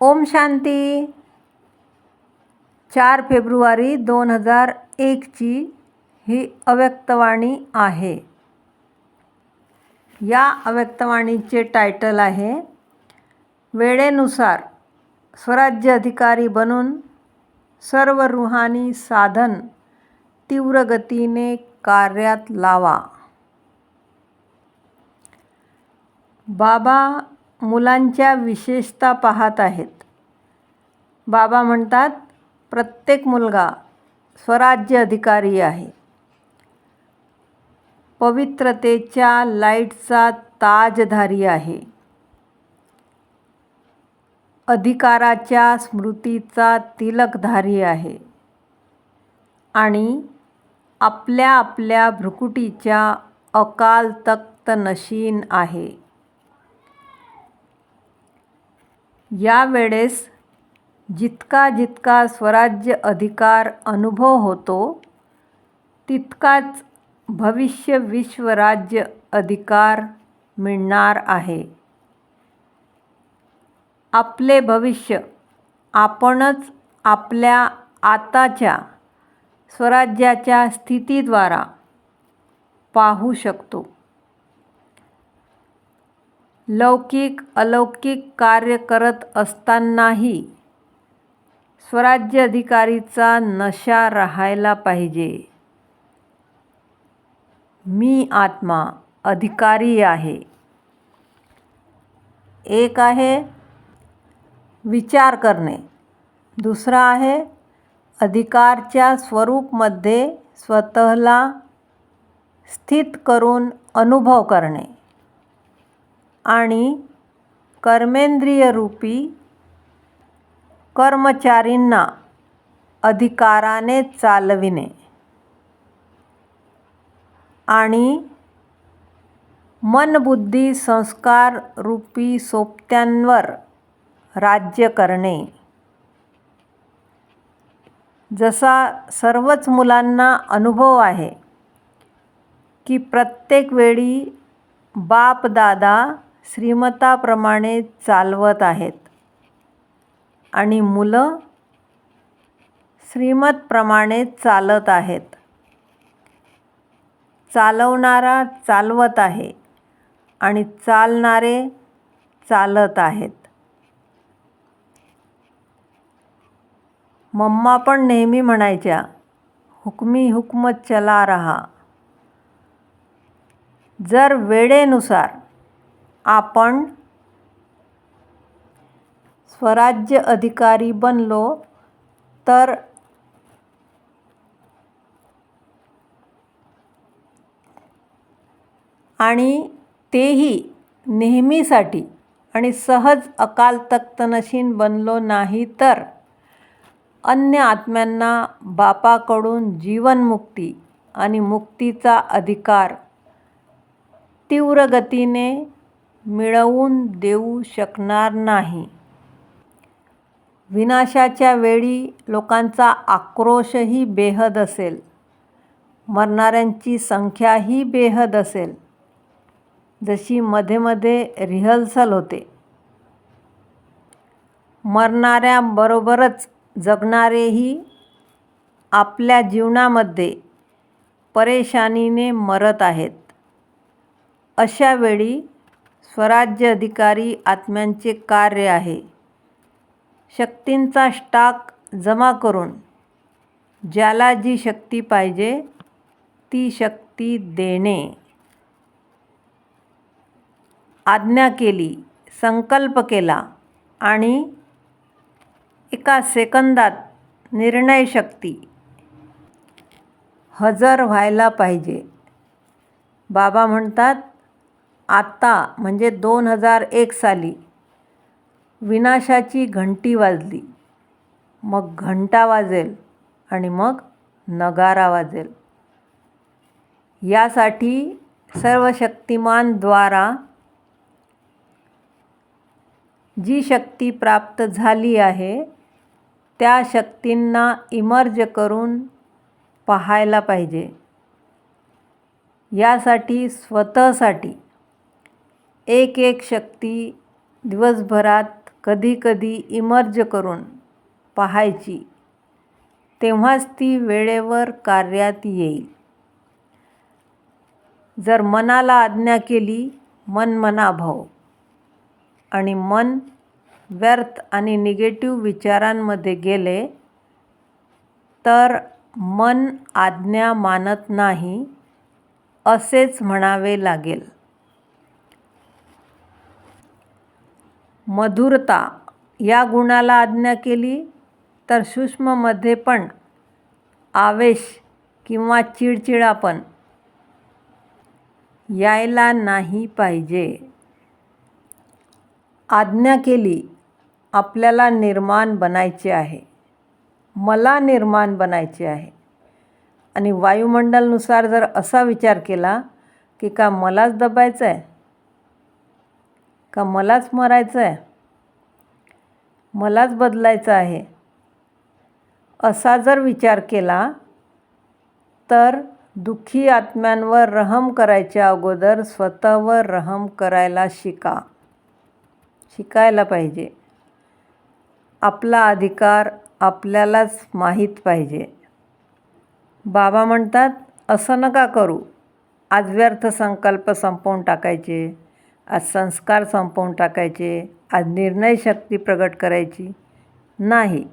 ओम शांती. चार फेब्रुवारी दोन हजार एकची ही अव्यक्तवाणी आहे. या अव्यक्तवाणीचे टायटल आहे वेळेनुसार स्वराज्य अधिकारी बनून सर्व रुहानी साधन तीव्र गतीने कार्यात लावा. बाबा मुलांच्या विशेषता पाहत आहेत. बाबा म्हणतात प्रत्येक मुलगा स्वराज्य अधिकारी आहे. पवित्रतेच्या लाईटचा ताजधारी आहे. अधिकाराच्या स्मृतीचा तिलकधारी आहे. आणि आपल्या आपल्या भ्रुकुटीच्या अकाल तख्त नशीन आहे. यावेळेस जितका जितका स्वराज्य अधिकार अनुभव होतो तितकाच भविष्य विश्वराज्य अधिकार मिळणार आहे. आपले भविष्य आपणच आपल्या आताच्या स्वराज्याच्या स्थितीद्वारा पाहू शकतो. लौकिक अलौकिक कार्य करत असतानाही स्वराज्य अधिकारीचा नशा राहायला पाहिजे. मी आत्मा अधिकारी आहे. एक आहे विचार करणे दुसरा आहे अधिकारच्या स्वरूपमध्ये स्वतःला स्थित करून अनुभव करणे. आणि कर्मेंद्रियरूपी कर्मचारींना अधिकाराने चालविणे आणि मनबुद्धी संस्कार रूपी सोबत्यांवर राज्य करणे. जसा सर्वच मुलांना अनुभव आहे की प्रत्येक वेळी बापदादा श्रीमताप्रमाणे चालवत आहेत. आणि मुलं श्रीमतप्रमाणे चालत आहेत. चालवणारा चालवत आहे आणि चालणारे चालत आहेत. मम्मा पण नेहमी म्हणायच्या हुकमी हुकमत चला रहा. जर वेळेनुसार आपण स्वराज्य अधिकारी बनलो तर आणि तेही नेहमीसाठी आणि सहज अकाल तख्तनशीन बनलो नाही तर अन्य आत्म्यांना बापाकडून जीवनमुक्ती आणि मुक्तीचा अधिकार तीव्र गतीने मिळवून देऊ शकणार नाही. विनाशाच्या वेळी लोकांचा आक्रोशही बेहद असेल. मरणाऱ्यांची संख्याही बेहद असेल. जशी मध्ये मध्ये रिहर्सल होते. मरणाऱ्यांबरोबरच जगणारेही आपल्या जीवनामध्ये परेशानीने मरत आहेत. अशा वेळी स्वराज्य अधिकारी आत्म्यांचे कार्य आहे. शक्तींचा स्टाक जमा करून ज्याला जी शक्ती पाहिजे ती शक्ती देणे. आज्ञा केली संकल्प केला आणि एका सेकंदात निर्णयशक्ती हजर व्हायला पाहिजे. बाबा म्हणतात आत्ता म्हणजे दोन हजार एक साली विनाशाची घंटी वाजली. मग घंटा वाजेल आणि मग नगारा वाजेल. यासाठी सर्व शक्तिमानद्वारा जी शक्ती प्राप्त झाली आहे त्या शक्तींना इमर्ज करून पाहायला पाहिजे. यासाठी स्वतःसाठी एक एक शक्ती दिवसभरात कधीकधी इमर्ज करून पाहायची तेव्हाच ती वेळेवर कार्यात येईल. जर मनाला आज्ञा केली मन मनाभाव आणि मन व्यर्थ आणि निगेटिव्ह विचारांमध्ये गेले तर मन आज्ञा मानत नाही असेच म्हणावे लागेल. मधुरता या गुणाला आज्ञा केली तर सूक्ष्ममध्ये पण आवेश किंवा चिडचिडापण यायला नाही पाहिजे. आज्ञा केली आपल्याला निर्माण बनायचे आहे. मला निर्माण बनायचे आहे. आणि वायुमंडलनुसार जर असा विचार केला की का मलाच दबायचं आहे का मलाच मरायचं आहे मलाच बदलायचं आहे. असा जर विचार केला तर दुःखी आत्म्यांवर रहम करायच्या अगोदर स्वतःवर रहम करायला शिका. शिकायला पाहिजे. आपला अधिकार आपल्यालाच माहीत पाहिजे. बाबा म्हणतात असं नका करू. आज व्यर्थ संकल्प संपवून टाकायचे. आज संस्कार संपवून टाकायचे आज निर्णयशक्ती प्रगट करायची. नाही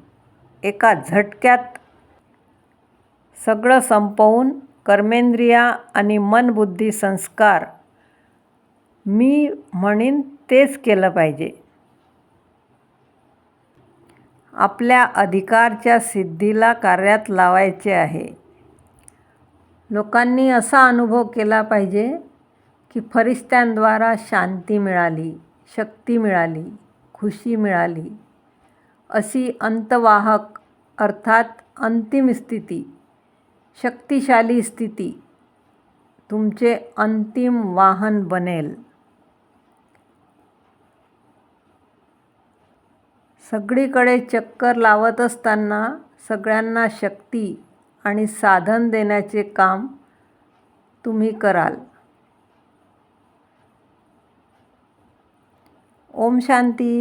एका झटक्यात सगळं संपवून कर्मेंद्रिया आणि मनबुद्धी संस्कार मी म्हणीन तेच केलं पाहिजे. आपल्या अधिकारच्या सिद्धीला कार्यात लावायचे आहे. लोकांनी असा अनुभव केला पाहिजे की फरिस्त्यांद्वारा शांती मिळाली शक्ती मिळाली खुशी मिळाली. अशी अंतवाहक अर्थात अंतिम स्थिती शक्तिशाली स्थिती तुमचे अंतिम वाहन बनेल. सगळीकडे चक्कर लावत असताना सगळ्यांना शक्ती आणि साधन देण्याचे काम तुम्ही कराल. ओम शांती.